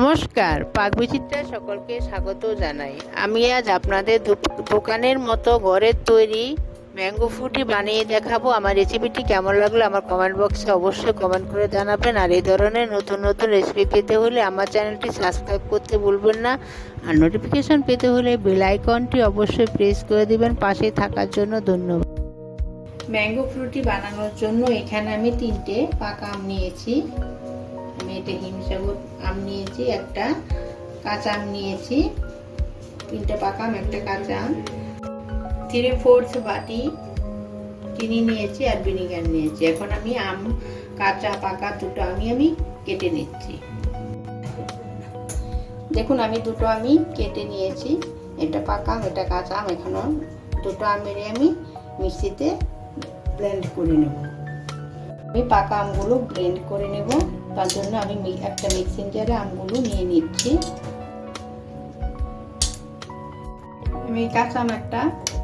নমস্কার পাকবিচিত্রায় সকলকে স্বাগত জানাই। আমি আজ আপনাদের দোকানের মতো ঘরের তৈরি ম্যাঙ্গো ফ্রুটি বানিয়ে দেখাবো। আমার রেসিপিটি কেমন লাগল আমার কমেন্ট বক্সে অবশ্যই কমেন্ট করে জানাবেন। আর এই ধরনের নতুন নতুন রেসিপি পেতে হলে আমার চ্যানেলটি সাবস্ক্রাইব করতে ভুলবেন না। আর নোটিফিকেশন পেতে হলে বেল আইকনটি অবশ্যই প্রেস করে দিবেন। পাশে থাকার জন্য ধন্যবাদ। ম্যাঙ্গো ফ্রুটি বানানোর জন্য এখানে আমি তিনটে পাকা আম নিয়েছি। আমি এটা হিমসাগর আম নিয়েছি, একটা কাঁচা আম নিয়েছি, তিনটে পাকা আম, একটা কাঁচা আম। থ্রি ফোর্থ বাটি চিনি নিয়েছি আর ভিনিগার নিয়েছি। এখন আমি আম, কাঁচা, পাকা দুটো আমি আমি কেটে নিচ্ছি। দেখুন, আমি দুটো আমি কেটে নিয়েছি। এটা পাকা আম এটা কাঁচা আম। এখনও দুটো আমের আমি মিক্সিতে ব্লেন্ড করে নেব। আমি পাকা আমগুলো ব্লেন্ড করে নেব। তার জন্য আমি একটা মিক্সিং জারে আমগুলো নিয়ে নিচ্ছি। আমি কাঁচা একটা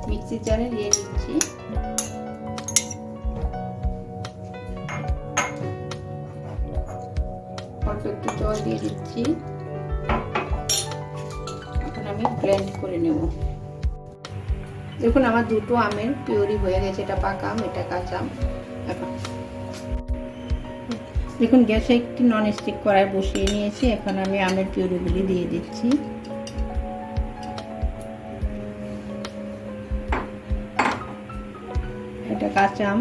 মিক্সি জারে দিয়ে নিচ্ছি অল্প একটু জল দিয়ে দিচ্ছি। এখন আমি ব্লেন্ড করে নেব। দেখুন, আমার দুটো আমের পিওরি হয়ে গেছে, এটা পাকা আম, এটা কাঁচা আম। এখন দেখুন, গ্যাসে একটি নন স্টিক কড়াই বসিয়ে নিয়েছি। এখন আমি আমের পিউরিগুলি দিয়ে দিচ্ছি। এটা কাঁচা আম।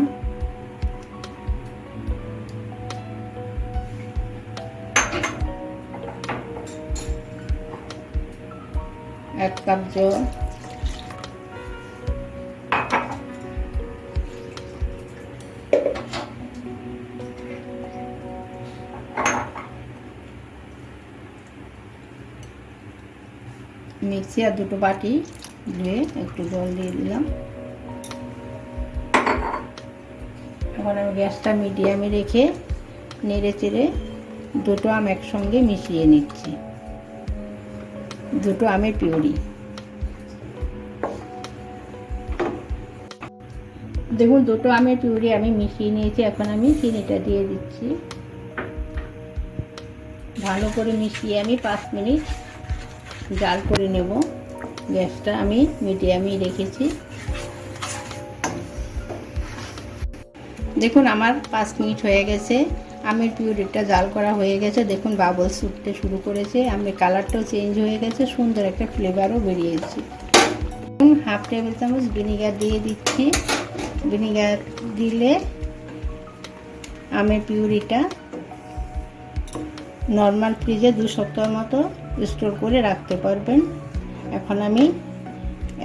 এক কাপ জল। মিক্সি আর দুটো বাটি ধুয়ে একটু জল দিয়ে দিলাম। এখন আমি গ্যাসটা মিডিয়ামে রেখে নেড়ে চেড়ে দুটো আম একসঙ্গে মিশিয়ে নিচ্ছি। দুটো আমের পিউরি। দেখুন, দুটো আমের পিউরি আমি মিশিয়ে নিয়েছি, এখন আমি চিনিটা দিয়ে দিচ্ছি। ভালো করে মিশিয়ে আমি পাঁচ মিনিট জাল করে নেব। গ্যাসটা আমি মিডিয়ামই রেখেছি। দেখুন, আমার পাঁচ মিনিট হয়ে গেছে। আমের পিউরিটা জাল করা হয়ে গেছে। দেখুন বাবলস উঠতে শুরু করেছে। আমের কালারটাও চেঞ্জ হয়ে গেছে। সুন্দর একটা ফ্লেভারও বেরিয়েছে। হাফ টেবিল চামচ ভিনিগার দিয়ে দিচ্ছি। ভিনিগার দিলে আমের পিউরিটা নর্মাল ফ্রিজে দু সপ্তাহ মতো স্টোর করে রাখতে পারবেন। এখন আমি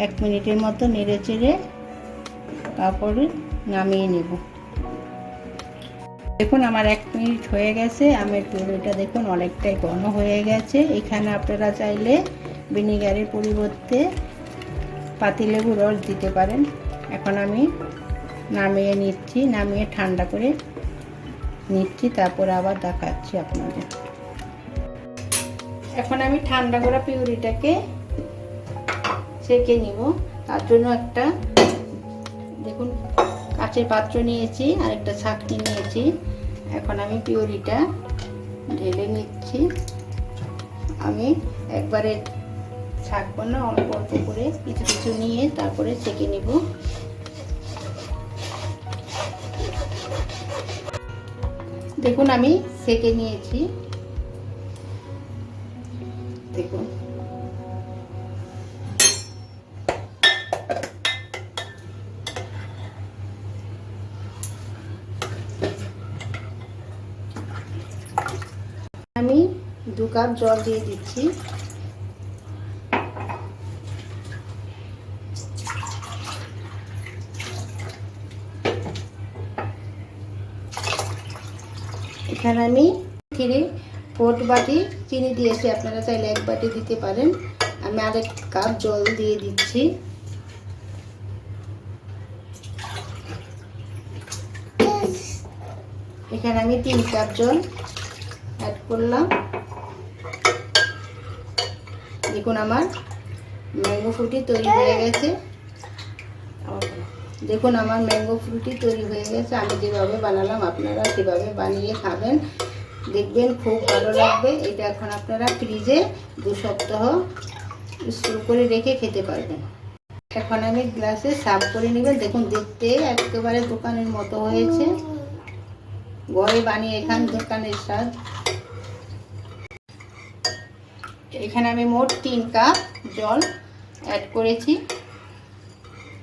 এক মিনিটের মতো নেড়ে চেড়ে তারপরে নামিয়ে নেব। দেখুন, আমার এক মিনিট হয়ে গেছে। আমের পিউরিটা দেখুন, অনেকটাই ঘন হয়ে গেছে। এখানে আপনারা চাইলে ভিনিগারের পরিবর্তে পাতিলেবু রস দিতে পারেন। এখন আমি নামিয়ে নিচ্ছি, নামিয়ে ঠান্ডা করে নিচ্ছি, তারপরে আবার দেখাচ্ছি আপনাদের। এখন আমি ঠান্ডা করা পিউরিটাকে সেকে নিব। তার জন্য একটা, দেখুন, কাঁচের পাত্র নিয়েছি আর একটা ছাকনি নিয়েছি। এখন আমি পিউরিটা ঢেলে নিচ্ছি। আমি একবারে ছাকবো না, অল্প অল্প করে কিছু কিছু নিয়ে তারপরে সেকে নিব। দেখুন, আমি সেকে নিয়েছি। দু কাপ জল দিয়ে দিচ্ছি। এখানে আমি থ্রি ফোর্থ বাটি, চিনি দিয়েছি। আপনারা চাইলে এক বাটি দিতে পারেন। আমি আরেক কাপ জল দিয়ে দিচ্ছি। এখানে আমি তিন কাপ জল অ্যাড করলাম। দেখুন আমার ম্যাঙ্গো ফ্রুটি তৈরি হয়ে গেছে। দেখুন আমার ম্যাঙ্গো ফ্রুটি তৈরি হয়ে গেছে। আমি যেভাবে বানালাম, আপনারা সেভাবে বানিয়ে খাবেন। দেখবেন খুব ভালো লাগবে। এটা এখন আপনারা ফ্রিজে দু সপ্তাহ স্টোর করে রেখে খেতে পারবেন। এখন আমি গ্লাসে সার্ভ করে নেবেন। দেখুন দেখতে একেবারে দোকানের মতো হয়েছে। ঘরে বানিয়ে এখান দোকানের স্বাদ। এখানে আমি মোট তিন কাপ জল অ্যাড করেছি।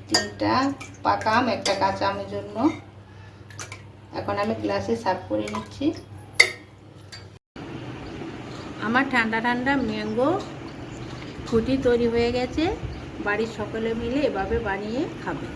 তিনটা পাকা আম, একটা কাঁচা আমের জন্য। এখন আমি গ্লাসে সার্ভ করে নিচ্ছি। আমার ঠান্ডা ঠান্ডা ম্যাঙ্গো ফুটি তৈরি হয়ে গেছে। বাড়ির সকলে মিলে এভাবে বানিয়ে খাবে।